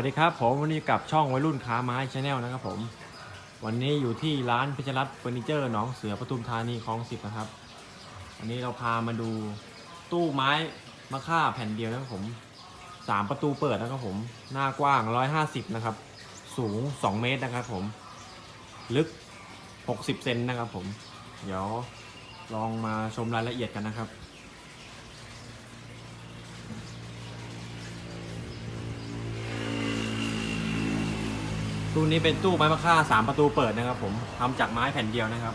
วัสดีครับผมวันนี้กับช่องวัยรุ่นค้าไม้ชาแนลนะครับผม วันนี้อยู่ที่ร้านพิชรัตน์เฟอร์นิเจอร์หนองเสือปทุมธานีคลองสิบนะครับวันนี้เราพามาดูตู้ไม้มะค่าแผ่นเดียวนะครับผมสามประตูเปิดนะครับผมหน้ากว้าง150นะครับ สูง2เมตรนะครับผม ลึก60เซนนะครับผม เดี๋ยวลองมาชมรายละเอียดกันนะครับ ตู้นี้เป็นตู้ไม้มะค่าสามประตูเปิดนะครับ ผมทำจากไม้แผ่นเดียวนะครับ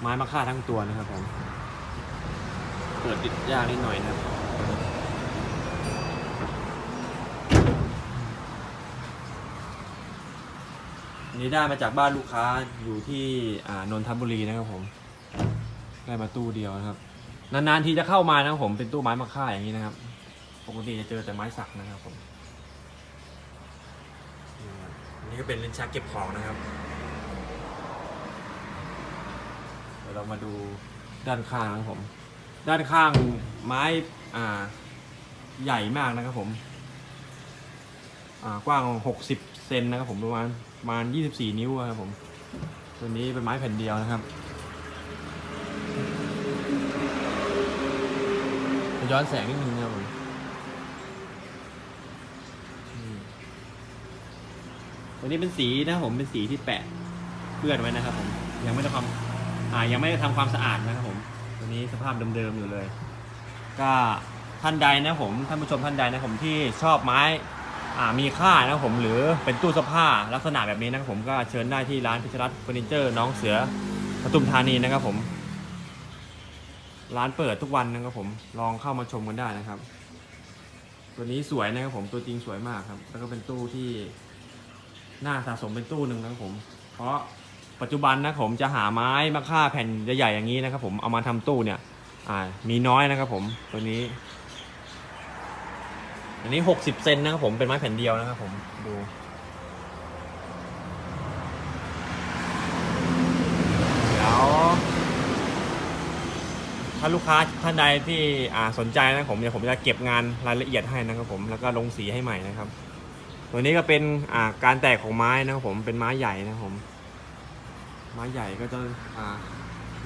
ไม้มะค่าทั้งตัวนะครับผม เปิดติดยากนิดหน่อยนะครับนี้ได้มาจากบ้านลูกค้าอยู่ที่อ่านนทบุรีนะครับผม ได้มาตู้เดียวนะครับ นานๆทีจะเข้ามานะครับผมเป็นตู้ไม้มะค่าอย่างนี้นะครับ ปกติจะเจอแต่ไม้สักนะครับผม นนี้ก็เป็นลิ้นชักเก็บของนะครับ เดี๋ยวเรามาดูด้านข้างนะครับผม ด้านข้างไม้อ่าใหญ่มากนะครับผม อ่ากว้าง 60 เซนนะครับผมประมาณประมาณ 24 นิ้วครับผม ตัวนี้เป็นไม้แผ่นเดียวนะครับ ย้อนแสงนิดนึงนะครับผมอืม ตัวนี้เป็นสีนะครับผมเป็นสีที่แปะเปื้อนไว้นะครับ ผม ยังไม่ได้ทำอ่ายังไม่ได้ทำความสะอาดนะครับผม ตัวนี้สภาพเดิมๆอยู่เลย ก็ท่านใดนะผมท่านผู้ชมท่านใดนะผมที่ชอบไม้อ่ามีค่านะผมหรือเป็นตู้เสื้อผ้าลักษณะแบบนี้นะครับผมก็เชิญได้ที่ร้านพิชรัตน์เฟอร์นิเจอร์น้องเสือปทุมธานีนะครับผม ร้านเปิดทุกวันนะครับผมลองเข้ามาชมกันได้นะครับ ตัวนี้สวยนะครับผมตัวจริงสวยมากครับ แล้วก็เป็นตู้ที่ น่าสะสมเป็นตู้หนึ่งนะครับผม เพราะปัจจุบันนะผมจะหาไม้มาค่าแผ่นใหญ่ๆอย่างนี้นะครับผมเอามาทำตู้เนี่ย อ่า มีน้อยนะครับผมตัวนี้ อันนี้60เซนนะครับผมเป็นไม้แผ่นเดียวนะครับผมดูเดี๋ยวถ้าลูกค้าท่านใดที่อ่าสนใจนะผมเดี๋ยวผมจะเก็บงานรายละเอียดให้นะครับผมแล้วก็ลงสีให้ใหม่นะครับ ตัวนี้ก็เป็นอ่าการแตกของไม้นะครับผมเป็นไม้ใหญ่นะครับผม ไม้ใหญ่ก็จะอ่า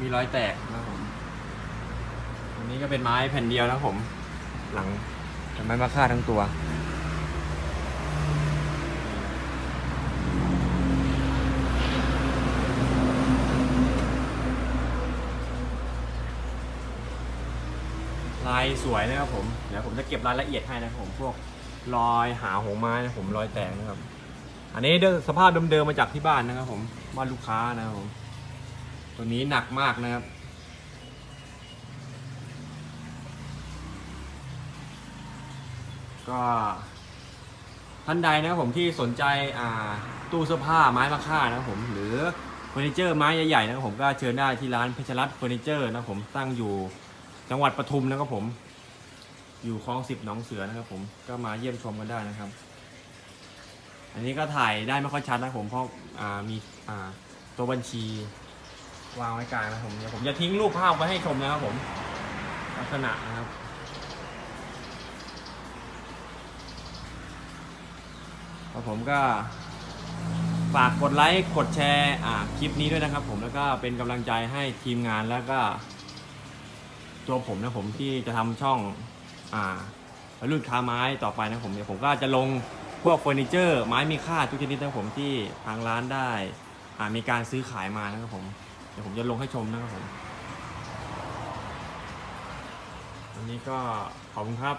มีรอยแตกนะครับผมตัวนี้ก็เป็นไม้แผ่นเดียวนะครับผม หลังเป็นไม้มะค่าทั้งตัวลายสวยนะครับผม เดี๋ยวผมจะเก็บรายละเอียดให้นะครับผมพวก รอยหาหงไม้นะผมรอยแตกนะครับ อันนี้เดิมสภาพเดิมๆมาจากที่บ้านนะครับ ผมบ้านลูกค้านะครับผมตัวนี้หนักมากนะครับก็ท่านใดนะครับผมที่สนใจอ่าตู้เสื้อผ้าไม้มะค่านะครับผมหรือเฟอร์นิเจอร์ไม้ใหญ่ๆนะครับผมก็เชิญได้ที่ร้านเพชรรัตน์เฟอร์นิเจอร์นะครับผมตั้งอยู่จังหวัดปทุมนะครับผม อยู่คลองสิบหนองเสือนะครับ ผมก็มาเยี่ยมชมกันได้นะครับ อันนี้ก็ถ่ายได้ไม่ค่อยชัดนะผมเพราะอ่ามีอ่าตัวบัญชีวางไว้กลางนะผมเดี๋ยวผมจะทิ้งรูปภาพไว้ให้ชมนะครับผมลักษณะนะครับครับผมก็ฝากกดไลค์กดแชร์คลิปนี้ด้วยนะครับผมแล้วก็เป็นกำลังใจให้ทีมงานแล้วก็ ตัวผมนะผมที่จะทำช่อง อ่ารุ่นค้าไม้ต่อไปนะผมเดี๋ยวผมก็จะลงพวกเฟอร์นิเจอร์ไม้มีค่าทุกชนิดนะผมที่ทางร้านได้อ่ามีการซื้อขายมานะครับผมเดี๋ยวผมจะลงให้ชมนะครับผมวันนี้ก็ขอบคุณครับ